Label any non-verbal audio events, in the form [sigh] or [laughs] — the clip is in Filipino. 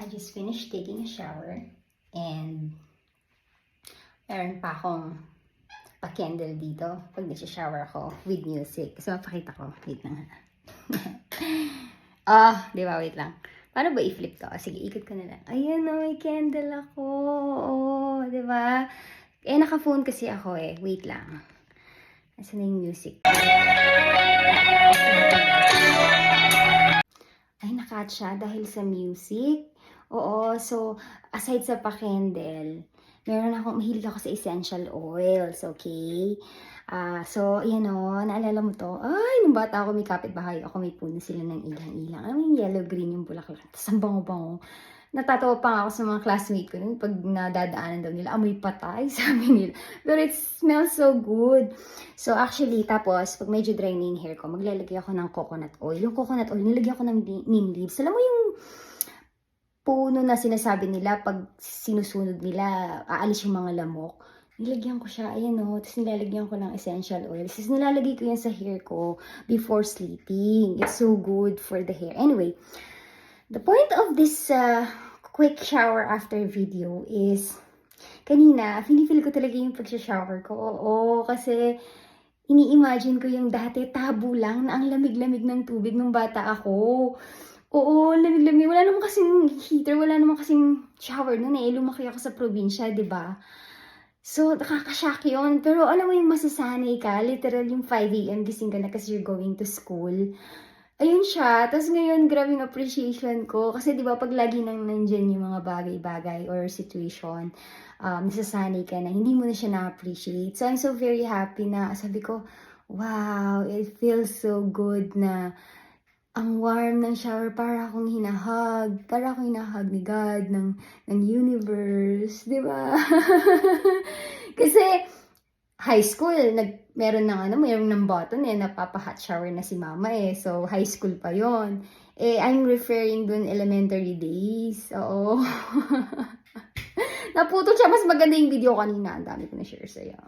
I just finished taking a shower and meron pa akong pa-candle dito pag nag-shower ako with music. So, mapakita ko. Wait lang. [laughs] Ah, di ba? Wait lang. Paano ba i-flip to? Sige, ikot ko na lang. Ayan o, may candle ako. Oo, di ba? Eh, naka-phone kasi ako eh. Wait lang. Nasaan na yung music? Ay, nakat dahil sa music. Oo, so, aside sa pa-candle, meron akong, mahilig ako sa essential oils, okay? Ah, so, yan o, naalala mo to? Ay, nung bata ako, may kapitbahay ako, may puno sila ng ilang-ilang. Ano yung yellow-green yung bulaklak? Tapos ang bango-bango. Natatawa pa ako sa mga classmate ko nun, pag nadadaanan daw nila, amoy patay, [laughs] sabi nila. But it smells so good. So, actually, tapos, pag medyo dry na yung hair ko, maglalagay ako ng coconut oil. Yung coconut oil, nilagyan ko ng neem leaves. Alam mo yung puno na sinasabi nila, pag sinusunod nila, aalis yung mga lamok. Nilagyan ko siya, ayan o, tapos nilalagyan ko ng essential oil. Tapos nilalagay ko yan sa hair ko before sleeping. It's so good for the hair. Anyway, the point of this uh, quick shower after video is, kanina, feel ko talaga yung pag-shower ko. Oo, kasi ini-imagine ko yung dati tabu lang na ang lamig-lamig ng tubig nung bata ako. Oo, lamig-lamig. Wala naman kasing heater, wala naman kasing shower nun eh. Lumaki ako sa probinsya, di ba? So, nakakashock yun. Pero alam mo yung masasanay ka, literal yung 5 a.m. gising ka na kasi you're going to school. Ayun siya. Tapos ngayon, grabe yung appreciation ko. Kasi di ba pag lagi nang nandyan yung mga bagay-bagay or situation, um, nasasanay ka na, hindi mo na siya na-appreciate. So, I'm so very happy na sabi ko, wow, it feels so good na ang warm ng shower para akong hinahag, para akong hinahag ni God, ng, ng universe, di ba? [laughs] Kasi, high school, nag, meron ng ano, meron ng button eh, napapa-hot shower na si mama eh. So, high school pa yon Eh, I'm referring dun elementary days. Oo. [laughs] Naputol siya. Mas maganda yung video kanina. Ang dami ko na share sa'yo.